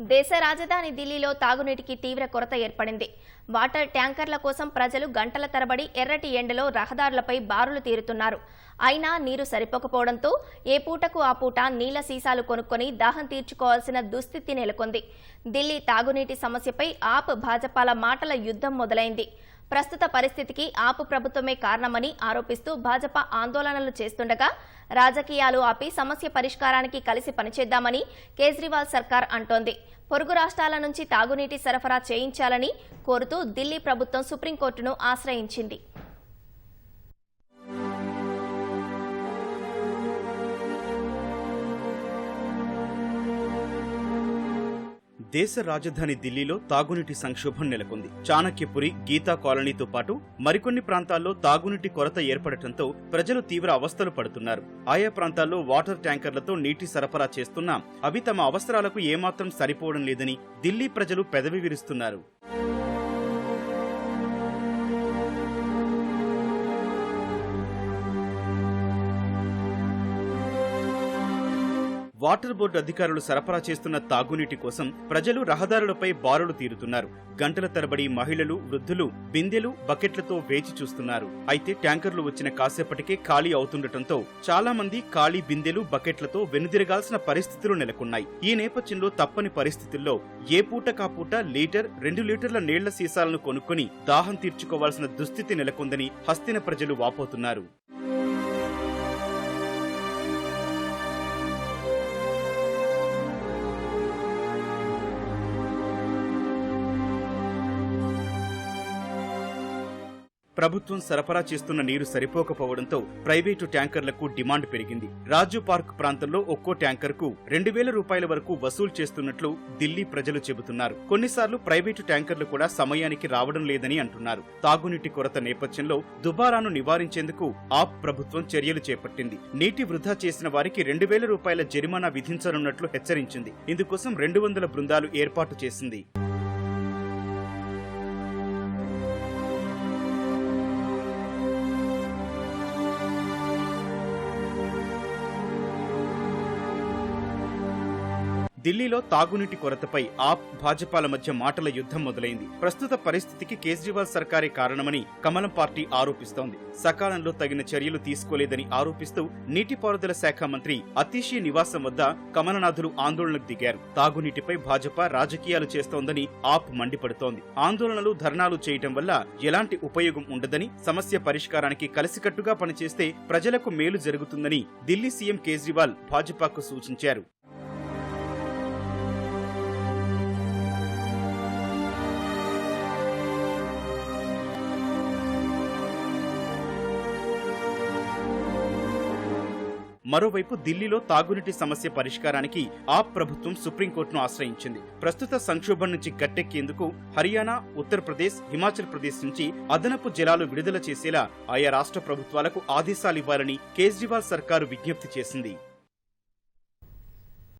దేశ రాజధాని ఢిల్లీలో తాగునీటికి తీవ్ర కొరత ఏర్పడింది. వాటర్ ట్యాంకర్ల కోసం ప్రజలు గంటల తరబడి ఎర్రటి ఎండలో రహదారులపై బారులు తీరుతున్నారు. అయినా నీరు సరిపోకపోవడంతో ఏ పూటకు ఆ పూట నీళ్ళ సీసాలు కొనుక్కొని దాహం తీర్చుకోవాల్సిన దుస్థితి నెలకొంది. ఢిల్లీ తాగునీటి సమస్యపై ఆప్ భాజపాల మాటల యుద్ధం మొదలైంది. ప్రస్తుత పరిస్థితికి ఆపు ప్రభుత్వమే కారణమని ఆరోపిస్తూ భాజపా ఆందోళనలు చేస్తుండగా రాజకీయాలు ఆపి సమస్య పరిష్కారానికి కలిసి పనిచేద్దామని కేజ్రీవాల్ సర్కార్ అంటోంది. పొరుగు రాష్ట్రాల నుంచి తాగునీటి సరఫరా చేయించాలని కోరుతూ ఢిల్లీ ప్రభుత్వం సుప్రీంకోర్టును ఆశ్రయించింది. దేశ రాజధాని ఢిల్లీలో తాగునీటి సంక్షోభం నెలకొంది. చాణక్యపురి గీతా కాలనీతో పాటు మరికొన్ని ప్రాంతాల్లో తాగునీటి కొరత ఏర్పడటంతో ప్రజలు తీవ్ర అవస్థలు పడుతున్నారు. ఆయా ప్రాంతాల్లో వాటర్ ట్యాంకర్లతో నీటి సరఫరా చేస్తున్నా అవి తమ అవసరాలకు ఏమాత్రం సరిపోవడం లేదని ఢిల్లీ ప్రజలు పెదవి విరుస్తున్నారు. వాటర్ బోర్డు అధికారులు సరఫరా చేస్తున్న తాగునీటి కోసం ప్రజలు రహదారులపై బారులు తీరుతున్నారు. గంటల తరబడి మహిళలు వృద్ధులు బిందెలు బకెట్లతో వేచి చూస్తున్నారు. అయితే ట్యాంకర్లు వచ్చిన కాసేపటికే ఖాళీ అవుతుండటంతో చాలా మంది ఖాళీ బిందెలు బకెట్లతో వెనుదిరగాల్సిన పరిస్థితులు నెలకొన్నాయి. ఈ నేపథ్యంలో తప్పని పరిస్థితుల్లో ఏ పూట కాపూట లీటర్ రెండు లీటర్ల నీళ్ళ సీసాలను కొనుక్కొని దాహం తీర్చుకోవాల్సిన దుస్థితి నెలకొందని హస్తిన ప్రజలు వాపోతున్నారు. ప్రభుత్వం సరఫరా చేస్తున్న నీరు సరిపోకపోవడంతో ప్రైవేటు ట్యాంకర్లకు డిమాండ్ పెరిగింది. రాజు పార్క్ ప్రాంతంలో ఒక్కో ట్యాంకర్కు రెండు వేల రూపాయల వరకు వసూలు చేస్తున్నట్లు ఢిల్లీ ప్రజలు చెబుతున్నారు. కొన్నిసార్లు ప్రైవేటు ట్యాంకర్లు కూడా సమయానికి రావడం లేదని అంటున్నారు. తాగునీటి కొరత నేపథ్యంలో దుబారాను నివారించేందుకు ఆప్ ప్రభుత్వం చర్యలు చేపట్టింది. నీటి వృధా చేసిన వారికి రెండు వేల రూపాయల జరిమానా విధించనున్నట్లు హెచ్చరించింది. ఇందుకోసం రెండు వందల బృందాలు ఏర్పాటు చేసింది. ఢిల్లీలో తాగునీటి కొరతపై ఆప్ భాజపాల మధ్య మాటల యుద్ధం మొదలైంది. ప్రస్తుత పరిస్థితికి కేజ్రీవాల్ సర్కారే కారణమని కమలం పార్టీ ఆరోపిస్తోంది. సకాలంలో తగిన చర్యలు తీసుకోలేదని ఆరోపిస్తూ నీటిపారుదల శాఖ మంత్రి అతీషి నివాసం వద్ద కమలనాథులు ఆందోళనకు దిగారు. తాగునీటిపై భాజపా రాజకీయాలు చేస్తోందని ఆప్ మండిపడుతోంది. ఆందోళనలు ధర్నాలు చేయటం వల్ల ఎలాంటి ఉపయోగం ఉండదని సమస్య పరిష్కారానికి కలిసికట్టుగా పనిచేస్తే ప్రజలకు మేలు జరుగుతుందని ఢిల్లీ సీఎం కేజ్రీవాల్ భాజపాకు సూచించారు. మరోవైపు ఢిల్లీలో తాగునీటి సమస్య పరిష్కారానికి ఆప్ ప్రభుత్వం సుప్రీంకోర్టును ఆశ్రయించింది. ప్రస్తుత సంక్షోభం నుంచి గట్టెక్కేందుకు హర్యానా ఉత్తరప్రదేశ్ హిమాచల్ ప్రదేశ్ నుంచి అదనపు జలాలు విడుదల చేసేలా ఆయా రాష్ట్ర ప్రభుత్వాలకు ఆదేశాలివ్వాలని కేజ్రీవాల్ సర్కారు విజ్ఞప్తి చేసింది.